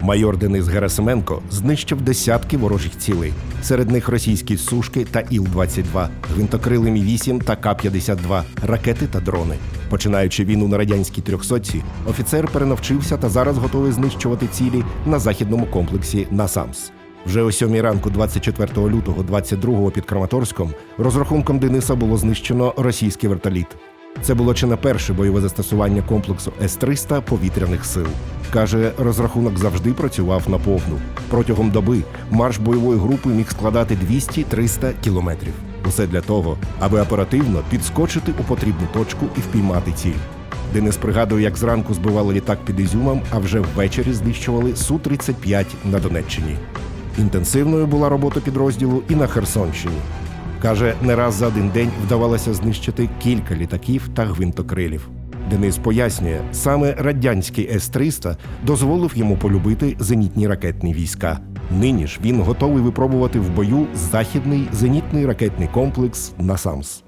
Майор Денис Герасименко знищив десятки ворожих цілей. Серед них російські сушки та Іл-22, гвинтокрили Мі-8 та К-52, ракети та дрони. Починаючи війну на радянській трьохсотці, офіцер перенавчився та зараз готовий знищувати цілі на західному комплексі Насамс. Вже о 7 ранку 24 лютого 22-го під Краматорськом розрахунком Дениса було знищено російський вертоліт. Це було чи не перше бойове застосування комплексу С-300 повітряних сил. Каже, розрахунок завжди працював на повну. Протягом доби марш бойової групи міг складати 200-300 кілометрів. Усе для того, аби оперативно підскочити у потрібну точку і впіймати ціль. Денис пригадує, як зранку збивали літак під Ізюмом, а вже ввечері знищували Су-35 на Донеччині. Інтенсивною була робота підрозділу і на Херсонщині. Каже, не раз за один день вдавалося знищити кілька літаків та гвинтокрилів. Денис пояснює, саме радянський С-300 дозволив йому полюбити зенітні ракетні війська. Нині ж він готовий випробувати в бою західний зенітний ракетний комплекс «Насамс».